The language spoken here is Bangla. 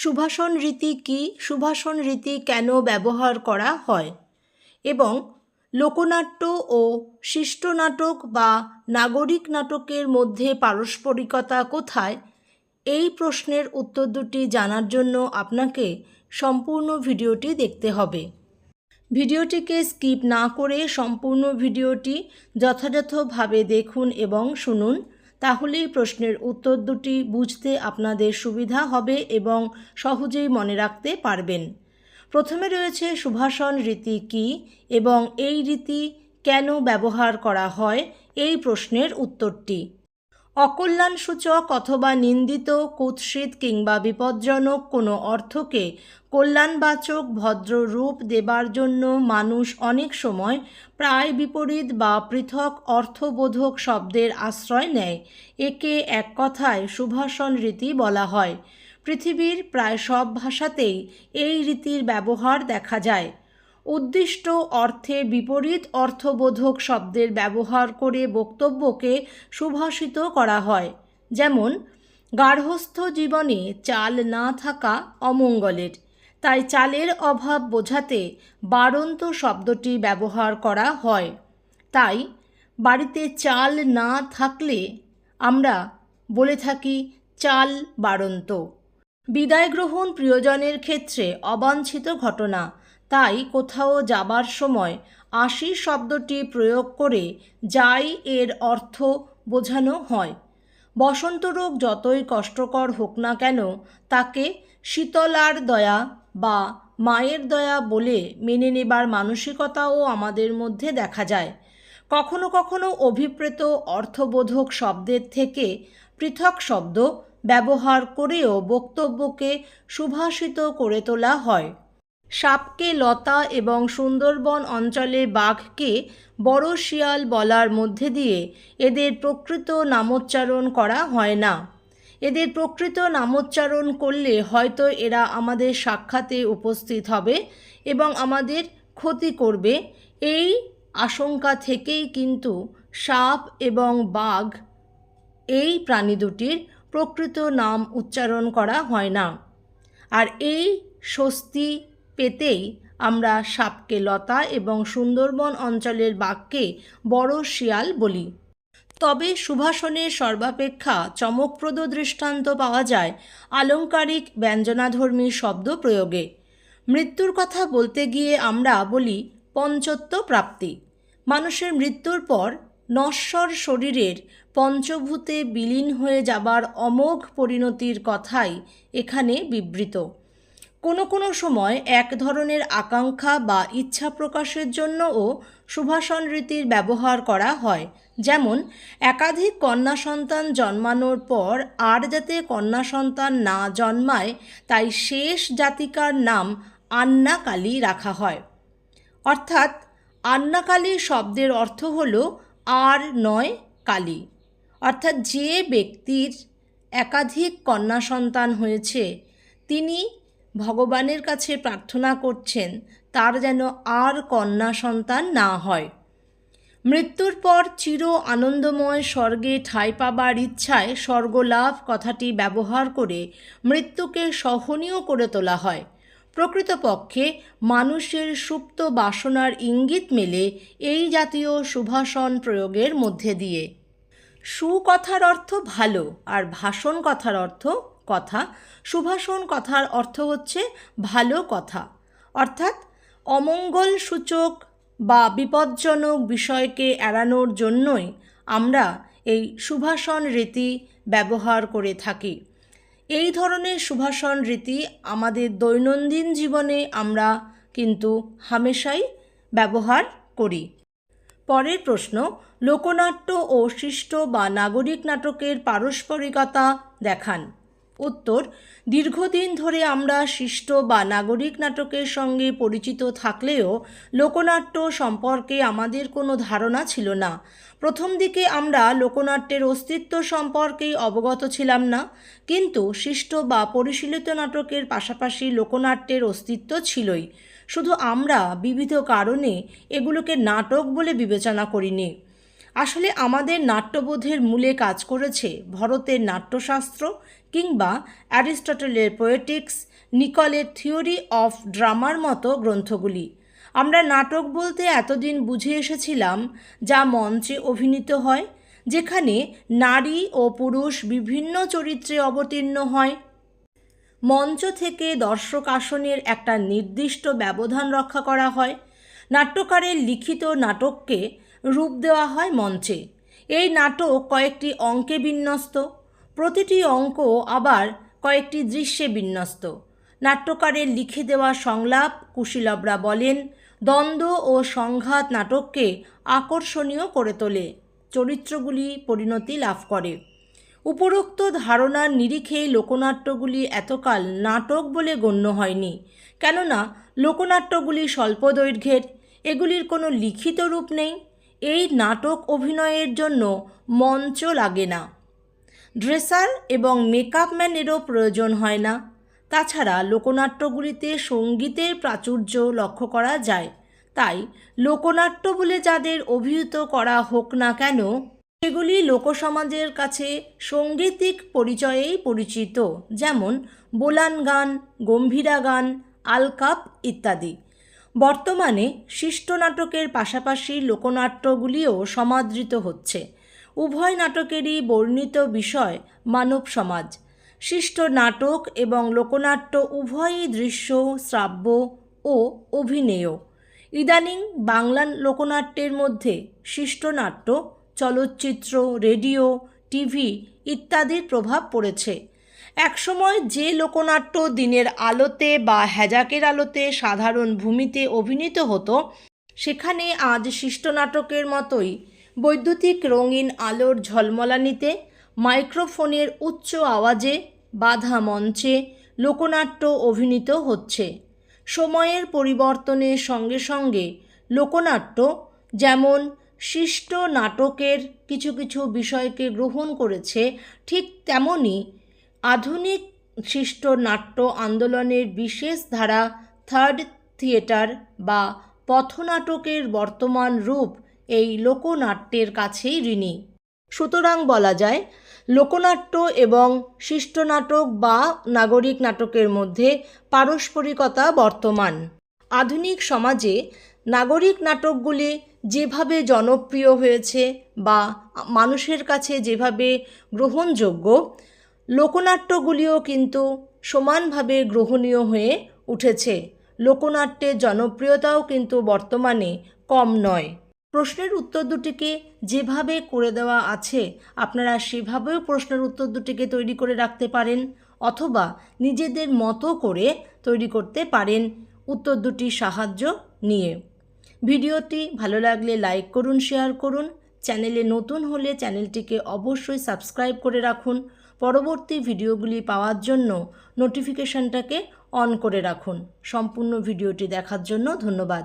সুভাষণ রীতি কি, সুভাষণ রীতি কেন ব্যবহার করা হয়? এবং লোকনাট্য ও শিষ্ট নাটক বা নাগরিক নাটকের মধ্যে পারস্পরিকতা কোথায়? এই প্রশ্নের উত্তর দুটি জানার জন্য আপনাকে সম্পূর্ণ ভিডিওটি দেখতে হবে। ভিডিওটিকে স্কিপ না করে সম্পূর্ণ ভিডিওটি যথাযথভাবে দেখুন এবং শুনুন। তাহলেই প্রশ্নের উত্তর দুটি বুঝতে আপনাদের সুবিধা হবে এবং সহজেই মনে রাখতে পারবেন। প্রথমে রয়েছে সুভাষণ রীতি কি এবং এই রীতি কেন ব্যবহার করা হয়? এই প্রশ্নের উত্তরটি। অকল্যাণসূচক অথবা নিন্দিত, কুৎসিত কিংবা বিপজ্জনক কোনো অর্থকে কল্যাণবাচক ভদ্র রূপ দেবার জন্য মানুষ অনেক সময় প্রায় বিপরীত বা পৃথক অর্থবোধক শব্দের আশ্রয় নেয়। একে এক কথায় সুভাষণ রীতি বলা হয়। পৃথিবীর প্রায় সব ভাষাতেই এই রীতির ব্যবহার দেখা যায়। উদ্দিষ্ট অর্থের বিপরীত অর্থবোধক শব্দের ব্যবহার করে বক্তব্যকে সুভাষিত করা হয়। যেমন গার্হস্থ্য জীবনে চাল না থাকা অমঙ্গলের। তাই চালের অভাব বোঝাতে বাড়ন্ত শব্দটি ব্যবহার করা হয়। তাই, বাড়িতে চাল না থাকলে আমরা বলে থাকি চাল বাড়ন্ত বিদায় গ্রহণ প্রিয়জনের ক্ষেত্রে অবাঞ্ছিত ঘটনা। তাই কোথাও যাবার সময় আশি শব্দটি প্রয়োগ করে যাই এর অর্থ বোঝানো হয়। বসন্ত রোগ যতই কষ্টকর হোক না কেন, তাকে শীতলার দয়া বা মায়ের দয়া বলে মেনে নেবার মানসিকতাও আমাদের মধ্যে দেখা যায়। কখনো কখনো অভিপ্রেত অর্থবোধক শব্দের থেকে পৃথক শব্দ ব্যবহার করেও বক্তব্যকে সুভাষিত করে তোলা হয়। সাপকে লতা এবং সুন্দরবন অঞ্চলে বাঘকে বড় শিয়াল বলার মধ্যে দিয়ে এদের প্রকৃত নামোচ্চারণ করা হয় না। এদের প্রকৃত নামোচ্চারণ করলে হয়তো এরা আমাদের সাক্ষাতে উপস্থিত হবে এবং আমাদের ক্ষতি করবে। এই আশঙ্কা থেকেই কিন্তু সাপ এবং বাঘ এই প্রাণী দুটির প্রকৃত নাম উচ্চারণ করা হয় না। আর এই স্বস্তি পেতেই আমরা সাপকে লতা এবং সুন্দরবন অঞ্চলের বাঘকে বড় শিয়াল বলি। তবে সুভাষণের সর্বাপেক্ষা চমকপ্রদ দৃষ্টান্ত পাওয়া যায় আলংকারিক ব্যঞ্জনাধর্মী শব্দ প্রয়োগে। মৃত্যুর কথা বলতে গিয়ে আমরা বলি পঞ্চত্ব প্রাপ্তি। মানুষের মৃত্যুর পর নশ্বর শরীরের পঞ্চভূতে বিলীন হয়ে যাবার অমোঘ পরিণতির কথাই এখানে বিবৃত। কোনো কোনো সময় এক ধরনের আকাঙ্ক্ষা বা ইচ্ছা প্রকাশের জন্যও সুভাষণ রীতির ব্যবহার করা হয়। যেমন, একাধিক কন্যা সন্তান জন্মানোর পর আর যাতে কন্যা সন্তান না জন্মায়, তাই শেষ জাতিকার নাম আন্নাকালী রাখা হয়। অর্থাৎ, আন্নাকালী শব্দের অর্থ হল আর নয় কালী। অর্থাৎ যে ব্যক্তির একাধিক কন্যা সন্তান হয়েছে, তিনি ভগবানের কাছে প্রার্থনা করছেন, তার যেন আর কন্যা সন্তান না হয়। মৃত্যুর পর চির আনন্দময় স্বর্গে ঠাঁই পাবার ইচ্ছায় স্বর্গলাভ কথাটি ব্যবহার করে মৃত্যুকে সহনীয় করে তোলা হয়। প্রকৃতপক্ষে মানুষের সুপ্ত বাসনার ইঙ্গিত মেলে এই জাতীয় সুভাষণ প্রয়োগের মধ্যে দিয়ে। সুকথার অর্থ ভালো আর ভাষণ কথার অর্থ কথা। সুভাষণ কথার অর্থ হচ্ছে ভালো কথা। অর্থাৎ অমঙ্গল সূচক বা বিপজ্জনক বিষয়কে এড়ানোর জন্যই আমরা এই সুভাষণ রীতি ব্যবহার করে থাকি। এই ধরনের সুভাষণ রীতি আমাদের দৈনন্দিন জীবনে আমরা কিন্তু হামেশাই ব্যবহার করি। পরের প্রশ্ন, লোকনাট্য ও শিষ্ট বা নাগরিক নাটকের পারস্পরিকতা দেখান। উত্তর, দীর্ঘদিন ধরে আমরা শিষ্ট বা নাগরিক নাটকের সঙ্গে পরিচিত থাকলেও লোকনাট্য সম্পর্কে আমাদের কোনো ধারণা ছিল না। প্রথম দিকে আমরা লোকনাট্যের অস্তিত্ব সম্পর্কেই অবগত ছিলাম না, কিন্তু শিষ্ট বা পরিশীলিত নাটকের পাশাপাশি লোকনাট্যের অস্তিত্ব ছিলই। শুধু আমরা বিবিধ কারণে এগুলোকে নাটক বলে বিবেচনা করিনি। আসলে আমাদের নাট্যবোধের মূলে কাজ করেছে ভরতের নাট্যশাস্ত্র কিংবা অ্যারিস্টটলের পোয়েটিক্স নিকলের থিওরি অফ ড্রামার মতো গ্রন্থগুলি। আমরা নাটক বলতে এতদিন বুঝে এসেছিলাম যা মঞ্চে অভিনীত হয়, যেখানে নারী ও পুরুষ বিভিন্ন চরিত্রে অবতীর্ণ হয়। মঞ্চ থেকে দর্শক আসনের একটা নির্দিষ্ট ব্যবধান রক্ষা করা হয়। নাট্যকারের লিখিত নাটককে রূপ দেওয়া হয় মঞ্চে। এই নাটক কয়েকটি অঙ্কে বিন্যস্ত, প্রতিটি অঙ্ক আবার কয়েকটি দৃশ্যে বিন্যস্ত। নাট্যকারের লিখে দেওয়া সংলাপ, কুশীলবরা বলেন, দ্বন্দ্ব ও সংঘাত নাটককে আকর্ষণীয় করে তোলে, চরিত্রগুলি পরিণতি লাভ করে। উপরোক্ত ধারণার নিরিখেই লোকনাট্যগুলি এতকাল নাটক বলে গণ্য হয়নি, কেননা লোকনাট্যগুলি স্বল্প দৈর্ঘ্যের এগুলির কোনো লিখিত রূপ নেই। এই নাটক অভিনয়ের জন্য মঞ্চ লাগে না। ড্রেসার এবং মেকআপম্যানেরও প্রয়োজন হয় না। তাছাড়া লোকনাট্যগুলিতে সঙ্গীতের প্রাচুর্য লক্ষ্য করা যায়। তাই লোকনাট্য বলে যাদের অভিহিত করা হোক না কেন, সেগুলি লোকসমাজের কাছে সঙ্গীতিক পরিচয়েই পরিচিত। যেমন বোলান গান, গম্ভীরা গান, আলকাপ ইত্যাদি। বর্তমানে শিষ্ট নাটকের পাশাপাশি লোকনাট্যগুলিও সমাদৃত হচ্ছে। উভয় নাটকেরই বর্ণিত বিষয় মানব সমাজ। শিষ্ট নাটক এবং লোকনাট্য উভয়ই দৃশ্য, শ্রাব্য ও অভিনেয়। ইদানিং বাংলা লোকনাট্যের মধ্যে শিষ্টনাট্য চলচ্চিত্র, রেডিও, টিভি ইত্যাদির প্রভাব পড়েছে। একসময় যে লোকনাট্য দিনের আলোতে বা হ্যাজাকের আলোতে সাধারণ ভূমিতে অভিনীত হতো, সেখানে আজ শিষ্টনাটকের মতোই বৈদ্যুতিক রঙিন আলোর ঝলমলানিতে, মাইক্রোফোনের উচ্চ আওয়াজে বাধা মঞ্চে লোকনাট্য অভিনীত হচ্ছে। সময়ের পরিবর্তনের সঙ্গে সঙ্গে লোকনাট্য, যেমন শিষ্ট নাটকের কিছু কিছু বিষয়কে গ্রহণ করেছে, ঠিক তেমনই আধুনিক শিষ্ট নাট্য আন্দোলনের বিশেষ ধারা থার্ড থিয়েটার বা পথনাটকের বর্তমান রূপ এই লোকনাট্যের কাছেই ঋণী। সুতরাং বলা যায়, লোকনাট্য এবং শিষ্ট নাটক বা নাগরিক নাটকের মধ্যে পারস্পরিকতা বর্তমান। আধুনিক সমাজে নাগরিক নাটকগুলি যেভাবে জনপ্রিয় হয়েছে বা মানুষের কাছে যেভাবে গ্রহণযোগ্য লোকনাট্যগুলিও কিন্তু সমানভাবে গ্রহণীয় হয়ে উঠেছে। লোকনাট্যের জনপ্রিয়তাও কিন্তু বর্তমানে কম নয়। প্রশ্নের উত্তর দুটিকে যেভাবে করে দেওয়া আছে, আপনারা সেভাবেও প্রশ্নের উত্তর দুটিকে তৈরি করে রাখতে পারেন অথবা নিজেদের মতো করে তৈরি করতে পারেন উত্তর দুটির সাহায্য নিয়ে। ভিডিওটি ভালো লাগলে লাইক করুন, শেয়ার করুন। চ্যানেলে নতুন হলে চ্যানেলটিকে অবশ্যই সাবস্ক্রাইব করে রাখুন। পরবর্তী ভিডিওগুলি পাওয়ার জন্য নোটিফিকেশনটাকে অন করে রাখুন। সম্পূর্ণ ভিডিওটি দেখার জন্য ধন্যবাদ।